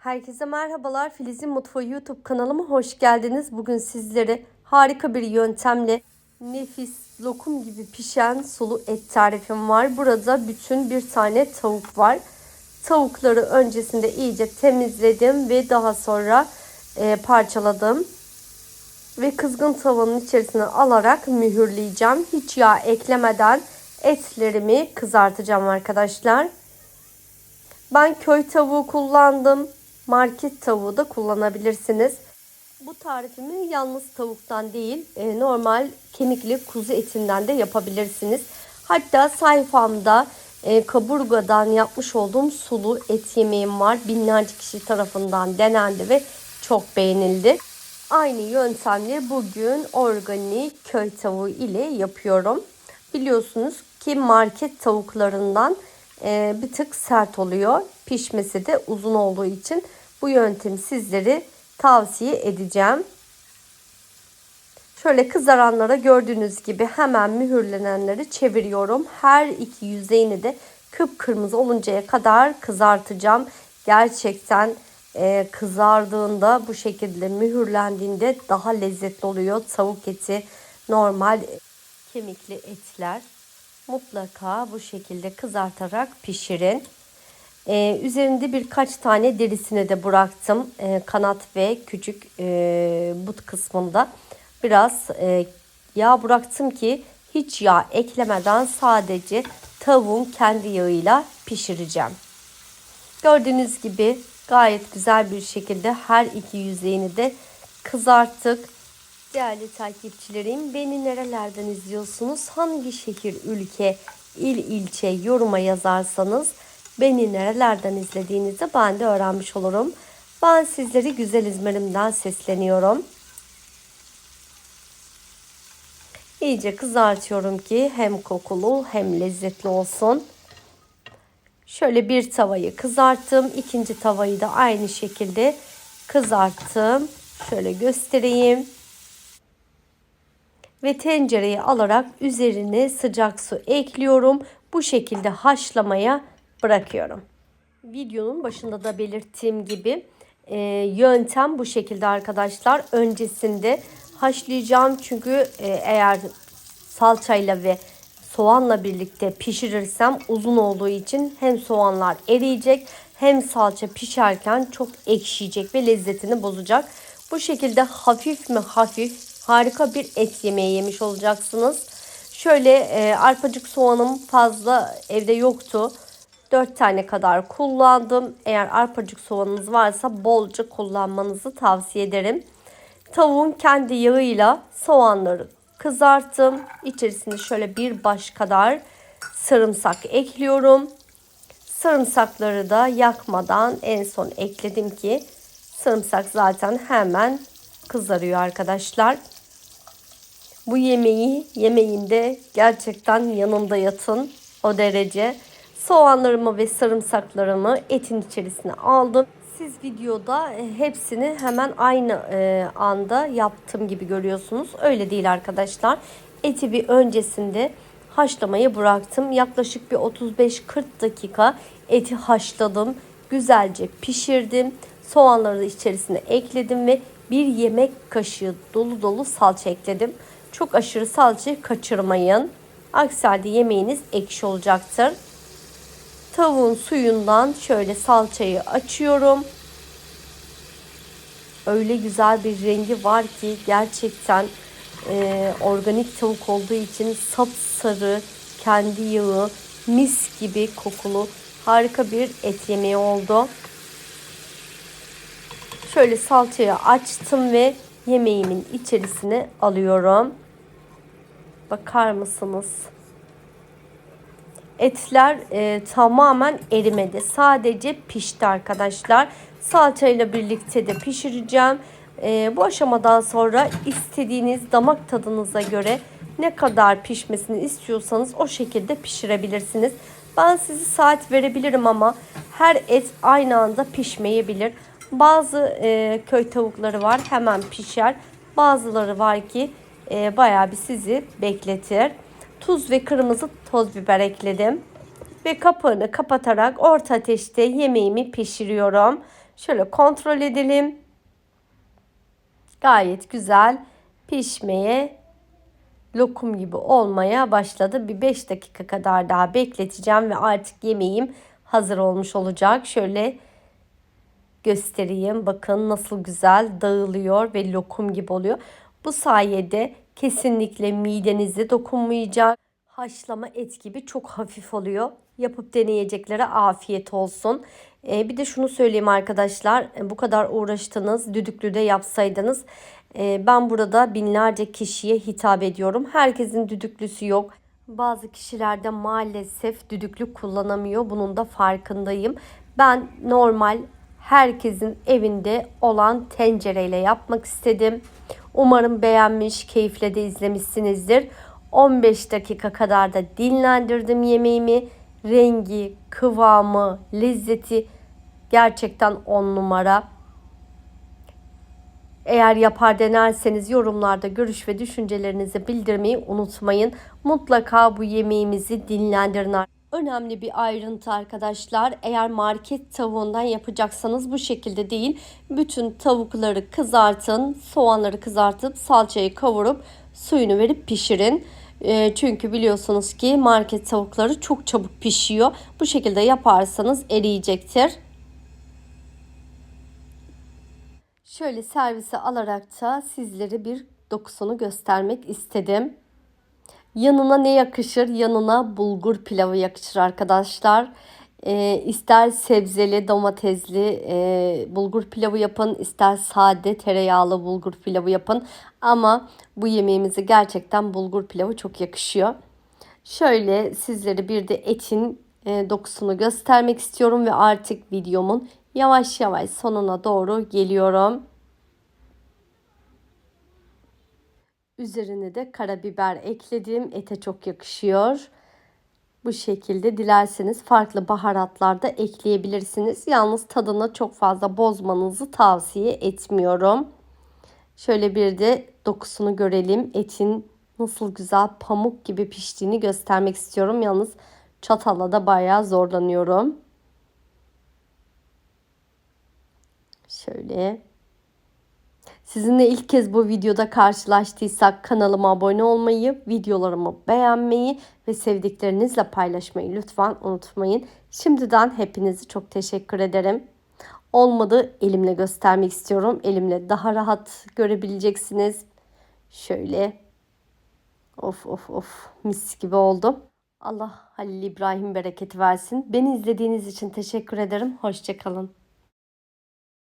Herkese merhabalar. Filiz'in Mutfağı YouTube kanalıma hoş geldiniz. Bugün sizlere harika bir yöntemle nefis lokum gibi pişen sulu et tarifim var. Burada bütün bir tane tavuk var. Tavukları öncesinde iyice temizledim ve daha sonra e, parçaladım. Ve kızgın tavanın içerisine alarak mühürleyeceğim. Hiç yağ eklemeden etlerimi kızartacağım arkadaşlar. Ben köy tavuğu kullandım. Market tavuğu da kullanabilirsiniz. Bu tarifimi yalnız tavuktan değil e, normal kemikli kuzu etinden de yapabilirsiniz. Hatta sayfamda e, kaburgadan yapmış olduğum sulu et yemeğim var. Binlerce kişi tarafından denendi ve çok beğenildi. Aynı yöntemleri bugün organik köy tavuğu ile yapıyorum. Biliyorsunuz ki market tavuklarından e, bir tık sert oluyor. Pişmesi de uzun olduğu için bu yöntemi sizleri tavsiye edeceğim. Şöyle kızaranlara gördüğünüz gibi hemen mühürlenenleri çeviriyorum. Her iki yüzeyini de kıpkırmızı oluncaya kadar kızartacağım. Gerçekten e, kızardığında bu şekilde mühürlendiğinde daha lezzetli oluyor. Tavuk eti, normal kemikli etler mutlaka bu şekilde kızartarak pişirin. Ee, üzerinde birkaç tane derisini de bıraktım. Ee, kanat ve küçük e, but kısmında biraz e, yağ bıraktım ki hiç yağ eklemeden sadece tavuğun kendi yağıyla pişireceğim. Gördüğünüz gibi gayet güzel bir şekilde her iki yüzeyini de kızarttık. Değerli takipçilerim beni nerelerden izliyorsunuz? Hangi şehir, ülke, il, ilçe yoruma yazarsanız beni nerelerden izlediğinizi ben de öğrenmiş olurum. Ben sizleri güzel İzmir'imden sesleniyorum. İyice kızartıyorum ki hem kokulu hem lezzetli olsun. Şöyle bir tavayı kızarttım. ikinci tavayı da aynı şekilde kızarttım. Şöyle göstereyim. Ve tencereye alarak üzerine sıcak su ekliyorum. Bu şekilde haşlamaya bırakıyorum. Videonun başında da belirttiğim gibi e, yöntem bu şekilde arkadaşlar. Öncesinde haşlayacağım çünkü e, eğer salçayla ve soğanla birlikte pişirirsem uzun olduğu için hem soğanlar eriyecek hem salça pişerken çok ekşiyecek ve lezzetini bozacak. Bu şekilde hafif mi hafif harika bir et yemeği yemiş olacaksınız. Şöyle e, arpacık soğanım fazla evde yoktu. 4 tane kadar kullandım. Eğer arpacık soğanınız varsa bolca kullanmanızı tavsiye ederim. Tavuğun kendi yağıyla soğanları kızarttım. İçerisine şöyle bir baş kadar sarımsak ekliyorum. Sarımsakları da yakmadan en son ekledim ki sarımsak zaten hemen kızarıyor arkadaşlar. Bu yemeği yemeğinde gerçekten yanında yatın o derece. Soğanlarımı ve sarımsaklarımı etin içerisine aldım. Siz videoda e, hepsini hemen aynı e, anda yaptığım gibi görüyorsunuz. Öyle değil arkadaşlar. Eti bir öncesinde haşlamayı bıraktım. Yaklaşık bir 35-40 dakika eti haşladım. Güzelce pişirdim. Soğanları da içerisine ekledim ve bir yemek kaşığı dolu dolu salça ekledim. Çok aşırı salçayı kaçırmayın. Aksi halde yemeğiniz ekşi olacaktır. Tavuğun suyundan şöyle salçayı açıyorum. Öyle güzel bir rengi var ki gerçekten e, organik tavuk olduğu için sapsarı, kendi yağı, mis gibi kokulu harika bir et yemeği oldu. Şöyle salçayı açtım ve yemeğimin içerisine alıyorum. Bakar mısınız? Etler e, tamamen erimedi. Sadece pişti arkadaşlar. Salçayla birlikte de pişireceğim. E, bu aşamadan sonra istediğiniz damak tadınıza göre ne kadar pişmesini istiyorsanız o şekilde pişirebilirsiniz. Ben sizi saat verebilirim ama her et aynı anda pişmeyebilir. Bazı e, köy tavukları var hemen pişer. Bazıları var ki e, bayağı bir sizi bekletir. Tuz ve kırmızı toz biber ekledim. Ve kapağını kapatarak orta ateşte yemeğimi pişiriyorum. Şöyle kontrol edelim. Gayet güzel pişmeye lokum gibi olmaya başladı. Bir 5 dakika kadar daha bekleteceğim ve artık yemeğim hazır olmuş olacak. Şöyle göstereyim. Bakın nasıl güzel dağılıyor ve lokum gibi oluyor. Bu sayede kesinlikle midenize dokunmayacak. Haşlama et gibi çok hafif oluyor. Yapıp deneyeceklere afiyet olsun. Ee, bir de şunu söyleyeyim arkadaşlar. Bu kadar uğraştınız. Düdüklüde yapsaydınız. Ee, ben burada binlerce kişiye hitap ediyorum. Herkesin düdüklüsü yok. Bazı kişilerde maalesef düdüklü kullanamıyor. Bunun da farkındayım. Ben normal herkesin evinde olan tencereyle yapmak istedim. Umarım beğenmiş, keyifle de izlemişsinizdir. 15 dakika kadar da dinlendirdim yemeğimi. Rengi, kıvamı, lezzeti gerçekten 10 numara. Eğer yapar denerseniz yorumlarda görüş ve düşüncelerinizi bildirmeyi unutmayın. Mutlaka bu yemeğimizi dinlendirin. Önemli bir ayrıntı arkadaşlar. Eğer market tavuğundan yapacaksanız bu şekilde değil. Bütün tavukları kızartın, soğanları kızartıp salçayı kavurup suyunu verip pişirin. E, çünkü biliyorsunuz ki market tavukları çok çabuk pişiyor. Bu şekilde yaparsanız eriyecektir. Şöyle servise alarak da sizlere bir dokusunu göstermek istedim. Yanına ne yakışır? Yanına bulgur pilavı yakışır arkadaşlar. E, ister sebzeli, domatesli e, bulgur pilavı yapın, ister sade tereyağlı bulgur pilavı yapın. Ama bu yemeğimize gerçekten bulgur pilavı çok yakışıyor. Şöyle sizlere bir de etin e, dokusunu göstermek istiyorum ve artık videomun yavaş yavaş sonuna doğru geliyorum. Üzerine de karabiber ekledim. Ete çok yakışıyor. Bu şekilde dilerseniz farklı baharatlar da ekleyebilirsiniz. Yalnız tadını çok fazla bozmanızı tavsiye etmiyorum. Şöyle bir de dokusunu görelim. Etin nasıl güzel pamuk gibi piştiğini göstermek istiyorum. Yalnız çatalla da bayağı zorlanıyorum. Şöyle Sizinle ilk kez bu videoda karşılaştıysak kanalıma abone olmayı, videolarımı beğenmeyi ve sevdiklerinizle paylaşmayı lütfen unutmayın. Şimdiden hepinizi çok teşekkür ederim. Olmadı elimle göstermek istiyorum. Elimle daha rahat görebileceksiniz. Şöyle. Of of of mis gibi oldu. Allah Halil İbrahim bereketi versin. Beni izlediğiniz için teşekkür ederim. Hoşçakalın.